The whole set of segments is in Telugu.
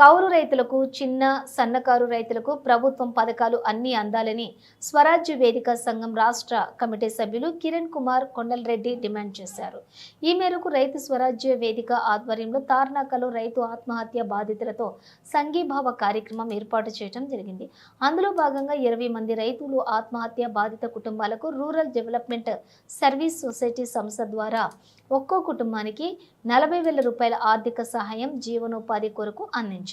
కౌలు రైతులకు చిన్న సన్నకారు రైతులకు ప్రభుత్వం పథకాలు అన్ని అందాలని స్వరాజ్య వేదిక సంఘం రాష్ట్ర కమిటీ సభ్యులు కిరణ్ కుమార్ కొండలరెడ్డి డిమాండ్ చేశారు. ఈ మేరకు రైతు స్వరాజ్య వేదిక ఆధ్వర్యంలో తార్నాకలో రైతు ఆత్మహత్య బాధితులతో సంఘీభావ కార్యక్రమం ఏర్పాటు చేయడం జరిగింది. అందులో భాగంగా ఇరవై మంది రైతులు ఆత్మహత్య బాధిత కుటుంబాలకు రూరల్ డెవలప్మెంట్ సర్వీస్ సొసైటీ సంస్థ ద్వారా ఒక్కో కుటుంబానికి నలభై వేల రూపాయల ఆర్థిక సహాయం జీవనోపాధి కొరకు అందించారు.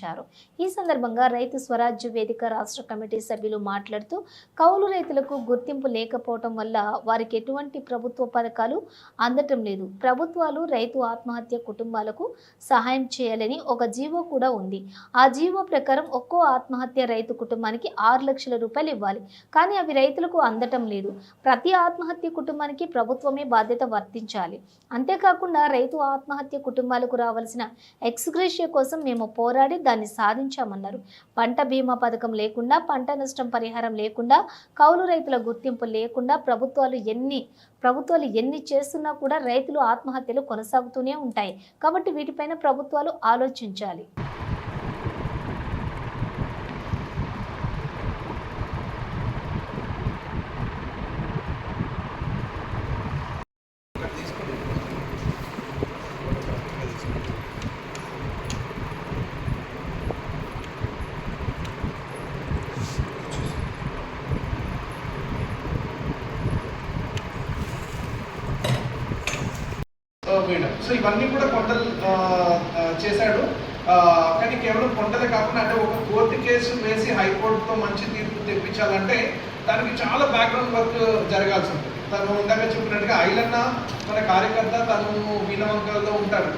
ఈ సందర్భంగా రైతు స్వరాజ్య వేదిక రాష్ట్ర కమిటీ సభ్యులు మాట్లాడుతూ కౌలు రైతులకు గుర్తింపు లేకపోవటం వల్ల వారికి ఎటువంటి ప్రభుత్వ పథకాలు అందటం లేదు. ప్రభుత్వాలు రైతు ఆత్మహత్య కుటుంబాలకు సహాయం చేయాలని ఒక జీవో కూడా ఉంది. ఆ జీవో ప్రకారం ఒక్కో ఆత్మహత్య రైతు కుటుంబానికి ఆరు లక్షల రూపాయలు ఇవ్వాలి. కానీ అవి రైతులకు అందటం లేదు. ప్రతి ఆత్మహత్య కుటుంబానికి ప్రభుత్వమే బాధ్యత వర్తించాలి. అంతేకాకుండా రైతు ఆత్మహత్య కుటుంబాలకు రావాల్సిన ఎక్స్గ్రేషియా కోసం మేము పోరాడి దాన్ని సాధించామన్నారు. పంట బీమా పథకం లేకుండా పంట నష్టం పరిహారం లేకుండా కౌలు రైతుల గుర్తింపు లేకుండా ప్రభుత్వాలు ఎన్ని ప్రభుత్వాలు ఎన్ని చేస్తున్నా కూడా రైతులు ఆత్మహత్యలు కొనసాగుతూనే ఉంటాయి. కాబట్టి వీటిపైన ప్రభుత్వాలు ఆలోచించాలి. వేయడం సో ఇవన్నీ కూడా కొండలు చేశాడు. కానీ కేవలం కొండలే కాకుండా అంటే ఒక కోర్టు కేసు వేసి హైకోర్టుతో మంచి తీర్పు తెప్పించాలంటే దానికి చాలా బ్యాక్గ్రౌండ్ వర్క్ జరగాల్సి ఉంటుంది. తను ఇందాక చెప్పినట్టుగా ఐలన్న మన కార్యకర్త తను వీణవంకల్లో ఉంటాడు.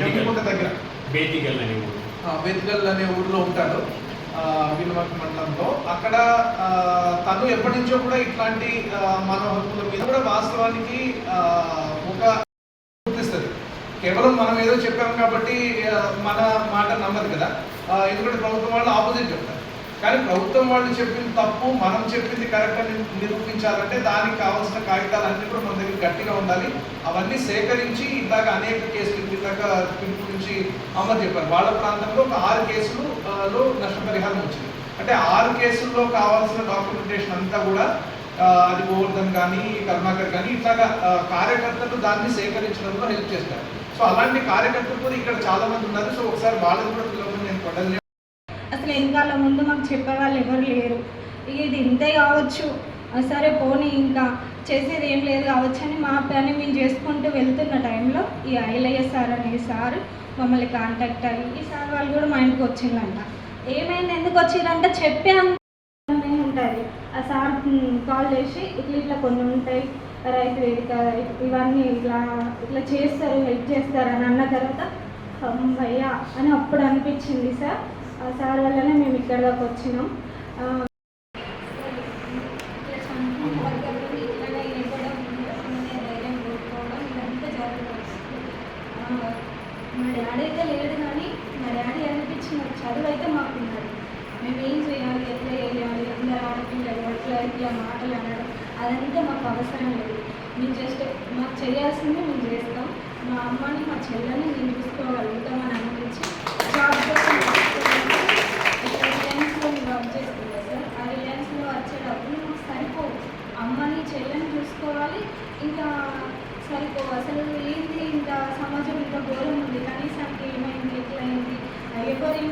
జమ్మికుంట దగ్గర. బేతికల్ అని ఊరు. బెత్గల్ అనే ఊర్లో ఉంటాడు వినుమక్ మండలంలో. అక్కడ తను ఎప్పటి నుంచో కూడా ఇట్లాంటి ఆ, మానవ హక్కుల మీద కూడా వాస్తవానికి ఒక కేవలం మనం ఏదో చెప్పాం కాబట్టి మన మాట నమ్మదు కదా. ఎందుకంటే ప్రభుత్వం వాళ్ళు ఆపోజిట్ చెప్తారు. కానీ ప్రభుత్వం వాళ్ళు చెప్పింది తప్పు మనం చెప్పింది కరెక్ట్ అని నిరూపించాలంటే దానికి కావాల్సిన కాగితాలన్నీ కూడా మన దగ్గర గట్టిగా ఉండాలి. అవన్నీ సేకరించి ఇందాక అనేక కేసులు ఇందాక పిలుపు నుంచి అమలు చెప్పారు. వాళ్ళ ప్రాంతంలో ఒక ఆరు కేసులు లో నష్టపరిహారం వచ్చింది. అంటే ఆరు కేసుల్లో కావాల్సిన డాక్యుమెంటేషన్ అంతా కూడా అది గోవర్ధన్ కానీ కరుణాకర్ కానీ ఇట్లాగా కార్యకర్తలు దాన్ని సేకరించడంలో హెల్ప్ చేస్తారు. సో అలాంటి కార్యకర్తలు కూడా ఇక్కడ చాలా మంది ఉన్నారు. సో ఒకసారి వాళ్ళని కూడా పిలవమని నేను కొట్టలేదు అసలు వెనకాల ముందు మాకు చెప్పేవాళ్ళు ఎవరు లేరు. ఇది ఇంతే కావచ్చు. సరే పోనీ ఇంకా చేసేది ఏం లేదు కావచ్చు అని మా పని మేము చేసుకుంటూ వెళ్తున్న టైంలో ఈ ఐలయ్య సార్ అనే సార్ మమ్మల్ని కాంటాక్ట్ అయ్యి ఈ సార్ వాళ్ళు కూడా మా ఇంటికి వచ్చిందంట. ఏమైంది? ఎందుకు వచ్చిందంటే చెప్పాను ఉంటుంది ఆ సార్ కాల్ చేసి ఇట్లా ఇట్లా కొన్ని ఉంటాయి రైతు వేదిక ఇవన్నీ ఇట్లా ఇట్లా చేస్తారు హెల్ప్ చేస్తారు అని అన్న తర్వాత అమ్మయ్యా అని అప్పుడు అనిపించింది సార్. ఆ సార్ వల్లనే మేము ఇక్కడ దాకా వచ్చినాం. మా డాడీ అయితే లేడు కానీ మా డాడీ అనిపించిన చదువు అయితే మాకు మేము ఏం చేయాలి ఎట్లా చేయాలి ఎట్లా ఆడపిల్లలు అట్లా ఇట్లా మాటలు అనడం అదంతా మాకు అవసరం లేదు. మేము జస్ట్ మాకు చేయాల్సిందే మేము చేస్తాం. మా అమ్మని మా చెల్లెని నేను చూసుకోగలుగుతాం అని అనిపించి జాబ్ కోసం రిలయన్స్లో వర్క్ చేస్తుంది సార్? ఆ రిలయన్స్లో వచ్చే డబ్బులు మాకు సరిపోవు. అమ్మని చెల్లెని చూసుకోవాలి. ఇంకా సరిపోవు. అసలు ఏంటి? ఇంకా సమాజం ఇంత ఘోరం ఉంది. కనీసానికి ఏమైంది ఎట్లయింది? ఎవరి